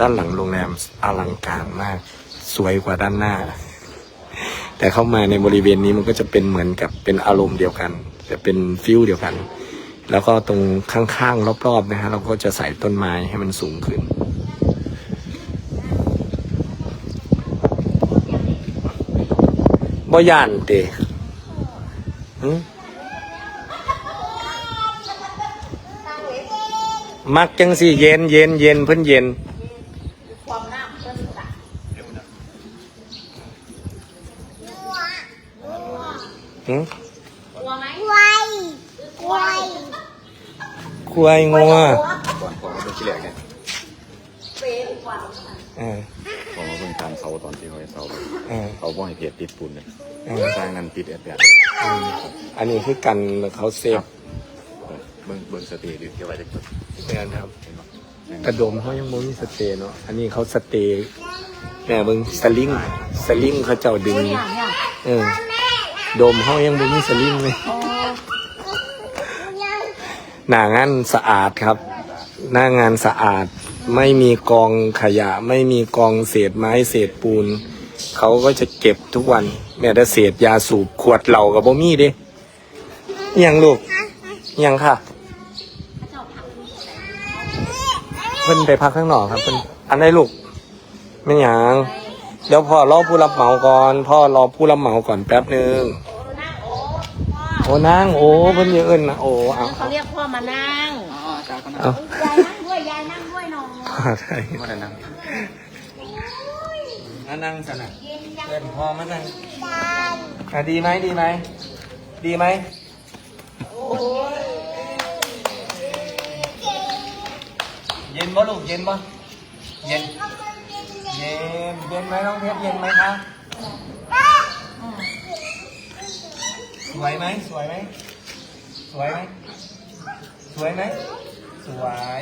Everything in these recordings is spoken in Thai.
ด้านหลังโรงแรมอลังการมาก สวยกว่าด้านหน้า แต่เข้ามาในบริเวณนี้มันก็จะเป็นเหมือนกับเป็นอารมณ์เดียวกัน จะเป็นฟิลเดียวกัน แล้วก็ตรงข้างๆรอบๆนะฮะเราก็จะใส่ต้นไม้ให้มันสูงขึ้นบ่ย่านเตะมักจังสิเย็นเย็นเย็นเพิ่นเย็น ความน้ำเพิ่นจ้ะ หึกลัวไหมไวไวควายงัวก่อนพอมาเป็นที่แรกเนี่ยเป็นกว่าเออพอมาเป็นการเสาตอนที่เขาให้เสาเออเขาบ่ให้เพจติดปูนเลยเออสร้างนั้นติดแอดแบบอันนี้คือกันเขาเซฟเบิ้งเบิ้งสเตย์ดิเกี่ยวไว้จะจุดเนี่ยครับกระดมเขายังบ่มีสเตย์เนาะอันนี้เขาสเตย์แม่เบิ่งสลิงสลิงเขาเจ้าดึงเออ ดมเขายังบ่มีสลิงเลยหน้างานสะอาดครับ หน้างานสะอาดไม่มีกองขยะ ไม่มีกองเศษไม้เศษปูน เขาก็จะเก็บทุกวัน แม้แต่เศษยาสูบขวดเหล้ากับบ่มีเด้อิยังลูกยังค่ะเพิ่นไปพักข้างนอกครับเพิ่นอันได้ลูกไม่หยังเดี๋ยวพ่อรอผู้รับเหมาก่อน พ่อรอผู้รับเหมาก่อนแป๊บหนึ่ง โอ้นางโอ้เพิ่นเยอะเอิ้นนะโอ้เอาเขาเรียกพ่อมานั่งเอายายนั่งด้วยยายนั่งด้วยหน่อยเอาใช่ว่าแต่นั่งมานั่งสนะเพื่อนพ่อมานั่งอะดีไหมดีไหมดีไหมเย็นบ่ลูกเย็นบ่เย็นเย็นเย็นไหมน้องเพชรเย็นไหมคะ สวยไหมสวยไหมสวยไหมสวยไหมสวย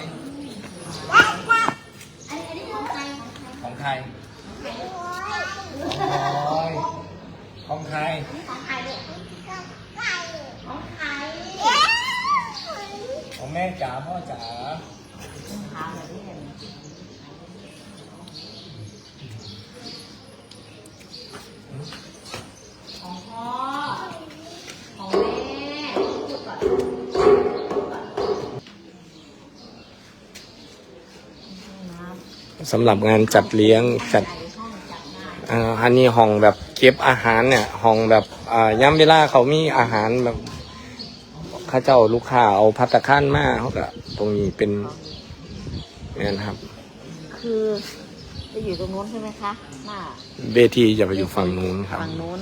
ของใครโอ้ยของใครของแม่จ๋าพ่อจ๋าของพ่อ ของแม่พูดก่อนน้ำ สำหรับงานจัดเลี้ยงจัดในห้องจัดงานอ่าอันนี้ห้องแบบเก็บอาหารเนี่ยห้องแบบอ่าย้ำเวลาเขามีอาหารแบบเข้าเจ้าลูกค้าเอาพัตตาคานมาเขาก็ตรงนี้เป็นนี่นะครับ คือจะอยู่ตรงนู้นใช่ไหมคะหน้าเวทีจะไปอยู่ฝั่งนู้นครับฝั่งนู้น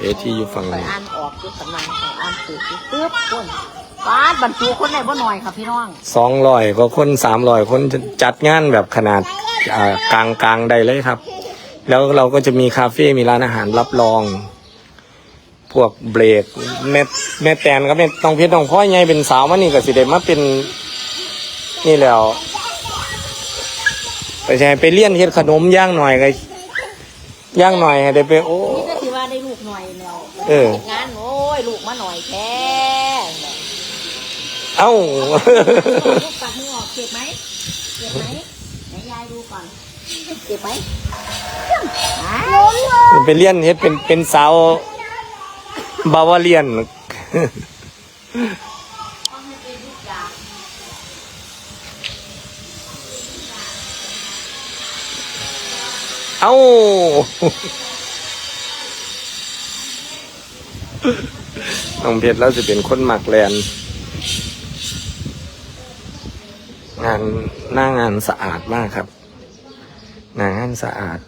เวทีอยู่ฝั่งไปนู้นอ่านออกคือสำนักของอ่านสืบตึ๊บ คนป้าดบรรจุคนไหนบ่หน่อยค่ะพี่น้องสองร้อยก็คนสามร้อยคนจัดงานแบบขนาดอ่ากลางกลางๆใดเลยครับ แล้วเราก็จะมีคาเฟ่ มีร้านอาหารรับรอง พวกเบรกแม่แม่แตนก็แม่ต้องเพชรต้องพ่อใหญ่เป็นสาวมานี่ก็สิเดมาเป็น นี่แล้ว ไปใช่ไปเลี้ยนเฮ็ดขนมย่างหน่อยก็ย่างหน่อยให้ได้ไปโอ้นี่ก็คือว่าได้ลูกหน่อยแล้วเออ งานโอ้ยลูกมาหน่อยแท้ เอ้าลูกปัดมือออกเจ็บไหมเจ็บไหมไหนยายดูก่อนเจ็บไหมอ้าวไปเลี้ยนเฮ็ดเป็นเป็นสาวบาวาเลียนต้องให้เป็นลูกยาเอ้าน้องเพชรแล้วจะเป็นคนหมักแลน งานหน้างานสะอาดมากครับหน้างานสะอาด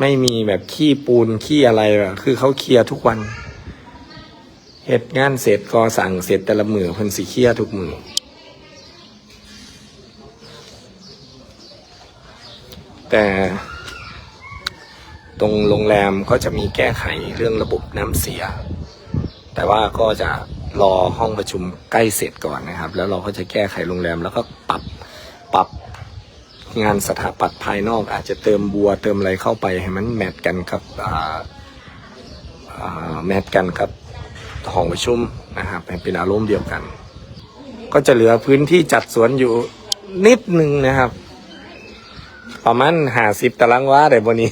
ไม่มีแบบขี้ปูนขี้อะไรอะคือเขาเคลียร์ทุกวันเหตุงานเสร็จก็สั่งเสร็จแต่ละมือเพิ่นสิเคลียร์ทุกมือแต่ตรงโรงแรมก็จะมีแก้ไขเรื่องระบบน้ำเสีย แต่ว่าก็จะ รอห้องประชุมใกล้เสร็จก่อนนะครับ แล้วเราก็จะแก้ไขโรงแรมแล้วก็ปรับปรับงานสถาปัตย์ภายนอก อาจจะเติมบัวเติมอะไรเข้าไปให้มันแมทกันกับแมทกันกับห้องประชุมนะครับให้เป็นอารมณ์เดียวกัน ก็จะเหลือพื้นที่จัดสวนอยู่นิดนึงนะครับ ประมาณห้าสิบตารางวาได้บนนี้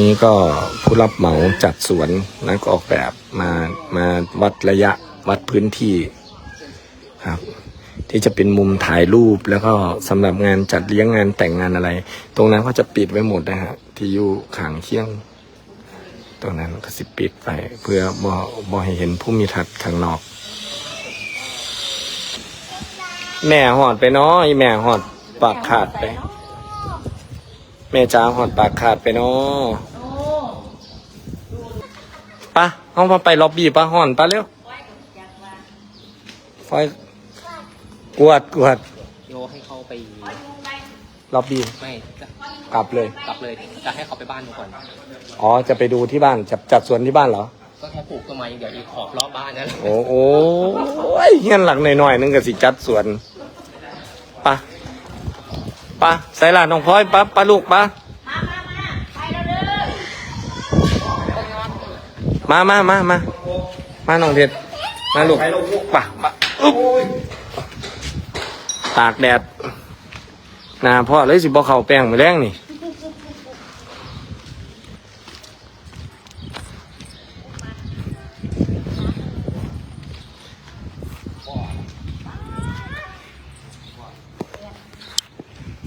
นี้ก็ผู้รับเหมาจัดสวนนักออกแบบมามาวัดระยะวัดพื้นที่ครับ ที่จะเป็นมุมถ่ายรูปแล้วก็สำหรับงานจัดเลี้ยงงานแต่งงานอะไร ตรงนั้นเขาจะปิดไว้หมดนะฮะที่อยู่ขางเคียง ตรงนั้นก็สิปิดไป เพื่อบ่บ่ให้เห็นผู้มีทัศน์ข้างนอก แม่หอดไปเนาะอีแม่หอดปากขาดไป แม่จ้าหอดปากขาดไปเนาะ ปะเอามาไปล็อบบี้ปะหอนปะเร็วไฟกวดกวดโยให้เขาไปล็อบบี้ไม่จะกลับเลย กลับเลยจะให้เขาไปบ้านดูก่อน อ๋อจะไปดูที่บ้านจัดจัดสวนที่บ้านเหรอ ก็แค่ปลูกต้นไม้อย่างเดี๋ยวอีกขอบรอบบ้านนั่นแหละโอ้โหเฮียนหลักหน่อยๆนึงก็สิจัดสวนปะปะใส่หลานน้องพลอยปะปะลูกปะ มามามามามาน้องเพชรมาลูกปะปะตากแดดนาพ่อเลยสิบ่เขาแป้งมือแรงนี่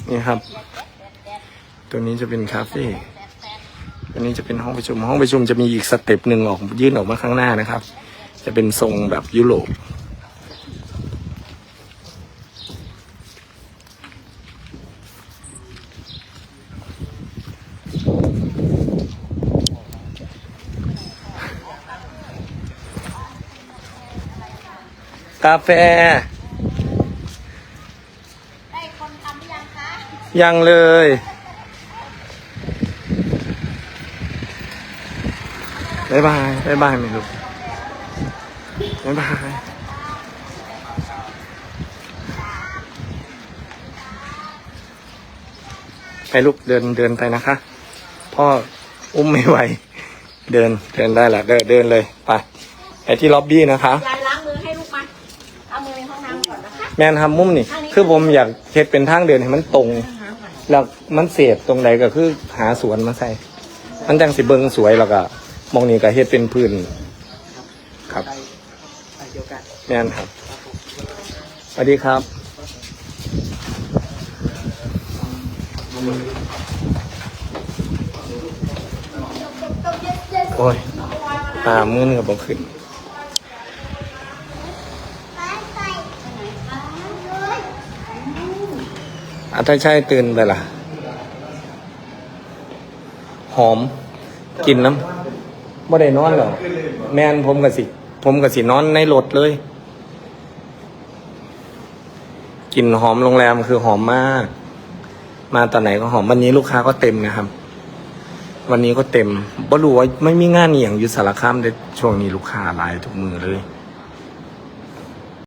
นี่ครับ ตัวนี้จะเป็นคาเฟ่ ตัวนี้จะเป็นห้องประชุม ห้องประชุมจะมีอีกสเต็ปหนึ่งออกยื่นออกมาข้างหน้านะครับ จะเป็นทรงแบบยุโรปกาแฟ ได้คนทำหรือยังคะ ยังเลย บ๊ายบายบ๊ายบายไหมลูกบ๊ายบายไปลูกเดินเดินไปนะคะ พ่ออุ้มไม่ไหว เดินเดินได้แหละเดินเดินเลยไปไปที่ล็อบบี้นะคะยายล้างมือให้ลูกมาเอามือในห้องน้ำก่อนนะคะแม่นทำมุมนี่ คือผมอยากเฮ็ดเป็นทางเดินให้มันตรง แล้วมันเสียบตรงไหนก็คือหาสวนมาใส่ มันจังสิเบิงสวยแล้วก็ มองนี่ก็เฮ็ดเป็นพื้น ครับแม่นครับสวัสดีครับ โอ้ยตามือกับบอกขึ้นอาถ้าใช่ตื่นไปล่ะ หอม กินน้ำ บ่ได้นอนหรอกแมนผมกับสิ ผมกับสินอนในรถเลยกลิ่นหอมโรงแรมคือหอมมาก มาตอนไหนก็หอมวันนี้ลูกค้าก็เต็มนะครับ วันนี้ก็เต็มบ่รู้ว่าไม่มีงานอหย่างอยู่สารคามได้ช่วงนี้ลูกค้าหลายทุกมือเลย